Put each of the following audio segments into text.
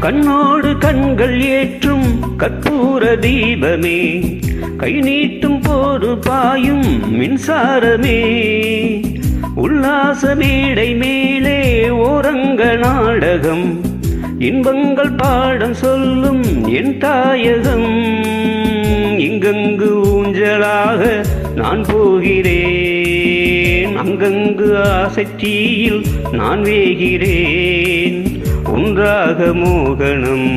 கண்ணோடு கண்கள் ஏற்றும் கற்பூர தீபமே. கை நீட்டும் போது பாயும் மின்சாரமே. உல்லாச மேடை மேலே ஓரங்க நாடகம். இன்பங்கள் பாடம் சொல்லும் என் தாயகம். இங்கங்கு ஊஞ்சலாக நான் போகிறேன். அங்கங்கு ஆசைத்தீயில் நான் வேகிறேன். ஒன்றாக மோகனம்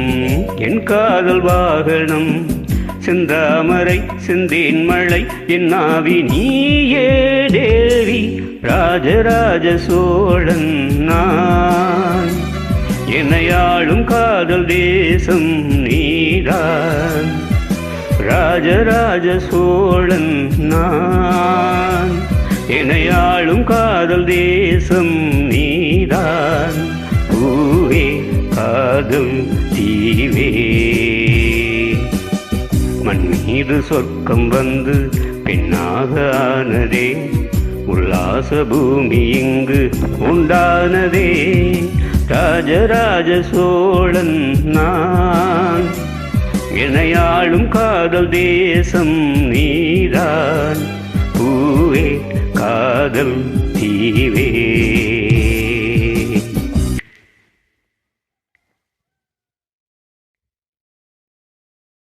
என் காதல் வாகனம். செந்தாமரை செந்தேன் மழை என் நாவி நீயே தேவி ராஜராஜ சோழன் நான். என்னையாளும் காதல் தேசம் நீதான் ராஜராஜ சோழன் நான். என்னையாளும் காதல் தேசம் காதல் தீவே. மண் மீது சொர்க்கம் வந்து பெண்ணாக ஆனதே உல்லாச பூமி இங்கு உண்டானதே. ராஜராஜ சோழன் நான் இணையாளும் காதல் தேசம் நீதான். பூவே காதல் தீவே.